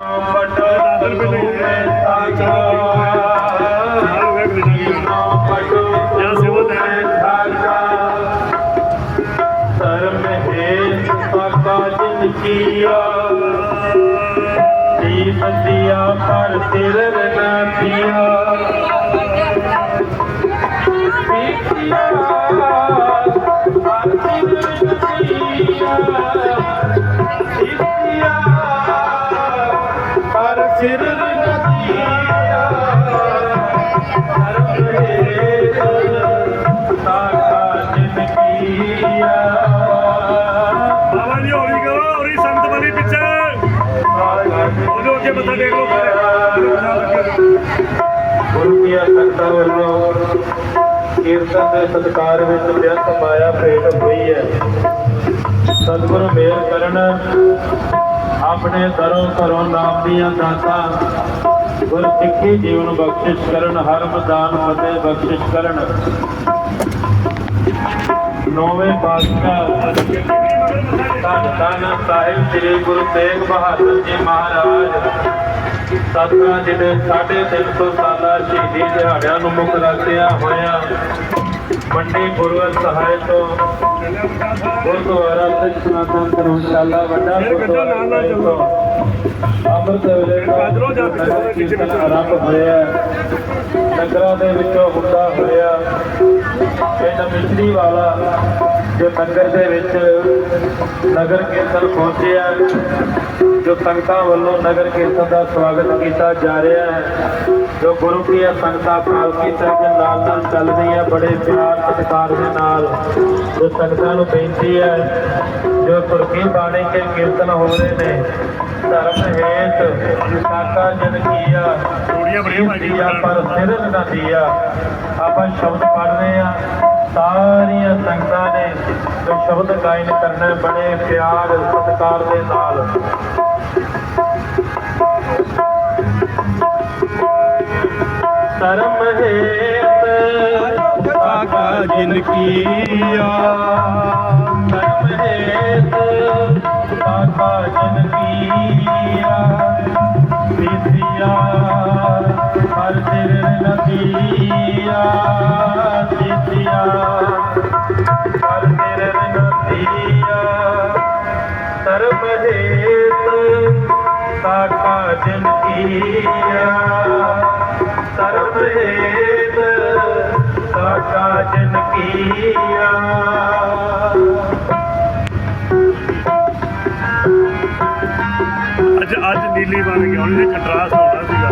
ਪਰ ਸਿਰ ਨਾ ਪਰ ਸਿਰ ਨਦੀਆ ਬਾਬਾ ਗੁਰੂ ਕੀ ਸੰਗਤਾਂ ਵੱਲੋਂ। ਕੀਰਤਨ ਦੇ ਸਤਕਾਰ ਵਿੱਚ ਬੇਅੰਤ ਮਾਇਆ ਭੇਟ ਹੋਈ ਹੈ। ਸਤਿਗੁਰੂ ਮੇਰ ਕਰਨ ਆਪਣੇ ਦਰੋਂ ਘਰੋਂ ਨਾਮ ਦੀਆਂ ਦਾਤਾਂ ਗੁਰ ਸਿੱਖੀ ਜੀਵਨ ਬਖਸ਼ਿਸ਼ ਕਰਨ, ਹਰ ਮਦਾਨ ਫਤਿਹ ਬਖਸ਼ਿਸ਼ ਕਰਨ। ਨੌਵੇਂ ਪਾਤਸ਼ਾਹ ਧੰਨ ਧੰਨ ਸਾਹਿਬ ਸ੍ਰੀ ਗੁਰੂ ਤੇਗ ਬਹਾਦਰ ਜੀ ਮਹਾਰਾਜ। ਸਤਿਗੁਰਾਂ ਜੀ ਦੇ 350 ਸਾਲਾ ਸ਼ਹੀਦੀ ਦਿਹਾੜਿਆਂ ਨੂੰ ਮੁੱਖ ਰੱਖਦਿਆਂ ਹੋਇਆਂ ਮੰਡੀ ਗੁਰੂਵਰ ਸਹਾਇ ਤੋਂ ਗੁਰਦੁਆਰਾ ਸਿੱਖ ਸਨਾਤਨ ਧਰਮਸ਼ਾਲਾ ਵੱਡਾ ਗੁਰਦੁਆਰਾ ਤੋਂ ਅੰਮ੍ਰਿਤ ਵੇਲੇ ਤੋਂ ਨਗਰ ਕੀਰਤਨ ਆਰੰਭ ਹੋਇਆ। ਨਗਰਾਂ ਦੇ ਵਿੱਚੋਂ ਹੁੰਦਾ ਹੋਇਆ ਪਿੰਡ ਮਿਸਰੀ ਵਾਲਾ ਜੋ ਨਗਰ ਦੇ ਵਿੱਚ ਨਗਰ ਕੀਰਤਨ ਪਹੁੰਚਿਆ ਜੋ ਸੰਗਤਾਂ ਵੱਲੋਂ ਨਗਰ ਕੀਰਤਨ ਦਾ ਸਵਾਗਤ ਕੀਤਾ ਜਾ ਰਿਹਾ ਹੈ। ਜੋ ਗੁਰੂ ਕੀ ਸੰਗਤਾਂ ਪਾਲਕੀ ਸਾਹਿਬ ਦੇ ਨਾਲ ਨਾਲ ਚੱਲ ਰਹੀ ਹੈ। ਬੜੇ ਪਿਆਰ ਸਤਿਕਾਰ ਦੇ ਨਾਲ ਜੋ ਸੰਗਤਾਂ ਨੂੰ ਬੇਨਤੀ ਹੈ ਜੋ ਤੁਰਕੀ ਬਾਣੀ ਕੇ ਕੀਰਤਨ ਹੋ ਰਹੇ ਨੇ ਧਰਮ ਹੇਤ ਵਿਸਾਖਾ ਜਨ ਕੀਆ ਚੂੜੀਆਂ ਬੜੀਆਂ ਭਾਈ ਜੀ ਦੀਆ ਪਰ ਸਿਰ ਨਾ ਦੀਆ। ਆਪਾਂ ਸ਼ਬਦ ਪੜ੍ਹ ਰਹੇ ਆ ਸਾਰੀਆਂ ਸੰਗਤਾਂ ਨੇ ਜੋ ਸ਼ਬਦ ਗਾਇਨ ਕਰਨਾ ਬੜੇ ਪਿਆਰ ਸਤਿਕਾਰ ਦੇ ਨਾਲ। ਧਰਮ ਹੇਤ ਸਾਕਾ ਜਿਨ ਕੀਆ। ਧਰਮ ਹੇਤ ਸਾਕਾ ਜਿਨ ਕੀਆ ਵਿਦਿਆ ਹਰ ਸਿਰ ਨਦੀਆ ਵਿਦਿਆ ਹਰ ਸਿਰ ਨਦੀਆ। ਸਰਬ ਹੇਤ ਸਾਕਾ ਜਨ ਕੀਆ ਸਰਬ ਹੇਤ ਸਾਕਾ ਜਨ ਕੀਆ ਅੱਜ ਨੀਲੀ ਬਣ ਗਈ ਹੁਣ ਇਹ ਕੰਟਰਾਸਟ ਹੋਣਾ ਸੀਗਾ।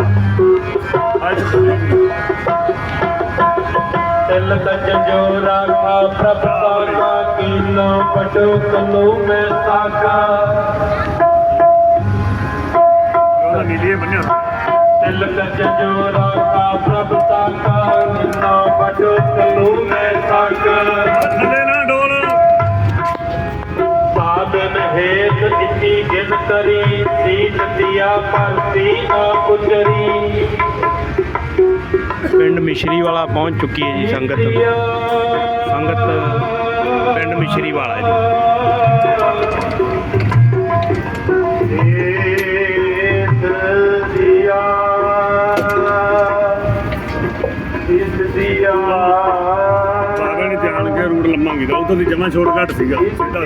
ਅੱਜ। ਤਿਲ ਕਜ ਜੋ ਰਾਖਾ ਪ੍ਰਭ ਸਾਕਾ ਕੀਨਾ ਪਟੋ ਕਲੂ ਮੈਂ ਸਾਕਾ ਉਹਦਾ ਨੀਲੀ ਬੰਨਿਆ। ਤਿਲ ਕਜ ਜੋ ਸਾਧਨ ਹੇਤ ਇਤੀ ਗਿਨ ਕਰੀ ਸੀਤ ਦਿਆ ਪਰਤੀ ਆ ਉਜਰੀ ਪਿੰਡ ਮਿਸ਼ਰੀ ਵਾਲਾ ਪਹੁੰਚ ਚੁੱਕੀ ਹੈ ਜੀ ਸੰਗਤ। ਸੰਗਤ ਪਿੰਡ ਮਿਸ਼ਰੀ ਵਾਲਾ ਜੀ। ਨੇ ਜਾਣ ਕੇ ਰੂਟ ਲੰਮਾ ਕੀਤਾ ਉਧਰ ਦੀ ਜਮਾ ਸ਼ਾਰਟਕਟ ਸੀਗਾ। ਸਿੱਧਾ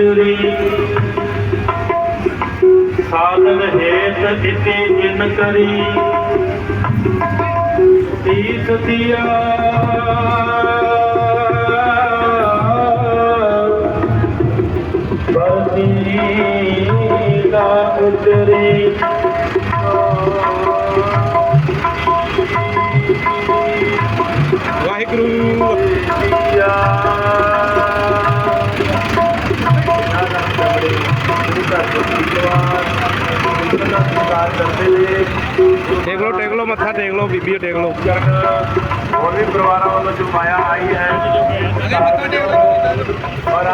ਗੁਜਰੀ ਸਾਧਨ ਹੇਤ ਜਿਤੇ ਜਿਨ ਕਰੀ। ਤੀਸ ਦਿਆ। ਬਰਦੀ ਨਾ ਉਤਰੀ ਵਾਹਿਗੁਰੂ। ਟੇਕ ਲਓ ਟੇਕ ਲਓ ਮੱਥਾ ਟੇਕ ਲਓ ਬੀਬੀਓ ਟੇਕ ਲਓ। ਵੀ ਪਰਿਵਾਰਾਂ ਵੱਲੋਂ ਜੋ ਮਾਇਆ ਆਈ ਹੈ। ਔਰ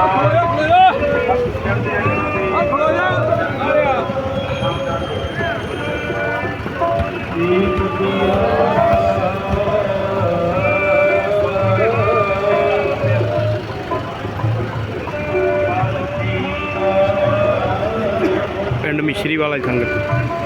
ਪਿੰਡ ਮਿਸ਼ਰੀ ਵਾਲਾ ਸੰਗਤ।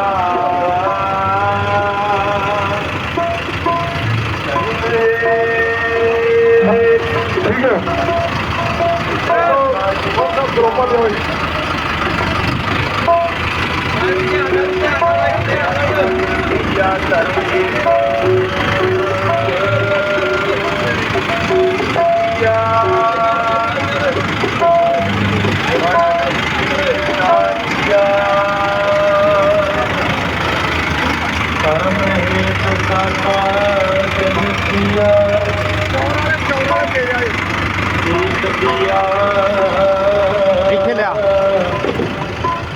ਉਹ ਸਭ ਗਰੁੱਪਾਂ ਦੇ ਹੋਈ या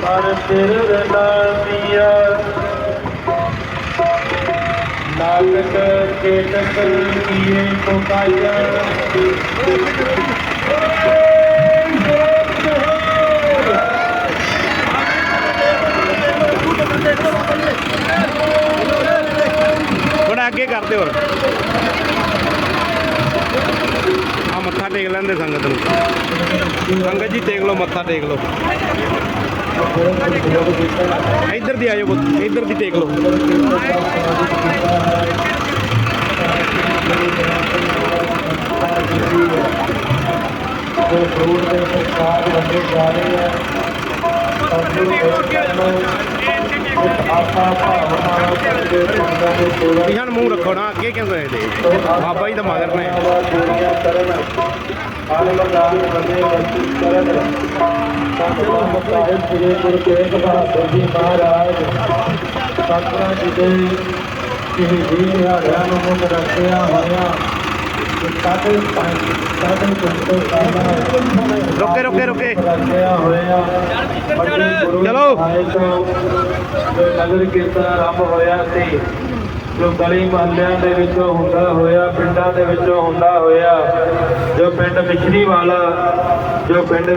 ਪਰ ਤੇਰੇ ਨਾਮੀਆ ਨਾਨਕ ਚੇਤਕ ਕੀਏ ਕੋ ਕਾਇਆ ਥੋੜਾ ਅੱਗੇ ਕਰਦੇ ਹੋਰ। ਆ ਮੱਥਾ ਟੇਕ ਲੈਂਦੇ ਸੰਗਤ ਨੂੰ। ਸੰਗਤ ਜੀ, ਟੇਕ ਲਓ, ਮੱਥਾ ਟੇਕ ਲਓ। ਇੱਧਰ ਦੀ ਆਇਓ ਪੁੱਤ, ਇੱਧਰ ਦੀ ਟੇਕ ਲਓ। ਜੋ ਫਰੂਟ ਦੇ ਪ੍ਰਸਾਦ ਵੰਡੇ ਜਾ ਰਹੇ ਆ। ਆਸਾ ਭਾਵਨਾ ਮੂੰਹ ਰੱਖੋ ਨਾ, ਅੱਗੇ ਕਿਉਂ ਗਏ ਤੇ ਬਾਬਾ ਜੀ ਦਾ ਮਗਰ ਨੇ। ਗੋਲੀਆਂ ਜੀ ਮਹਾਰਾਜ ਸਤਿਗੁਰਾਂ ਜੀ ਦੇ ਨੂੰ ਮੁੱਖ ਰੱਖਿਆ ਹੋਇਆ। ਰੁਕੇ ਰੁਕੇ ਰੁਕੇ ਚਲੋ। ਜੋ ਨਗਰ ਕੀਰਤਨ ਆਰੰਭ ਹੋਇਆ ਸੀ ਜੋ ਗਲੀ ਮਹੱਲਿਆਂ ਦੇ ਵਿੱਚੋਂ ਹੁੰਦਾ ਹੋਇਆ ਪਿੰਡਾਂ ਦੇ ਵਿੱਚੋਂ ਹੁੰਦਾ ਹੋਇਆ ਜੋ ਪਿੰਡ ਮਿਸ਼ਰੀ ਵਾਲਾ ਜੋ ਪਿੰਡ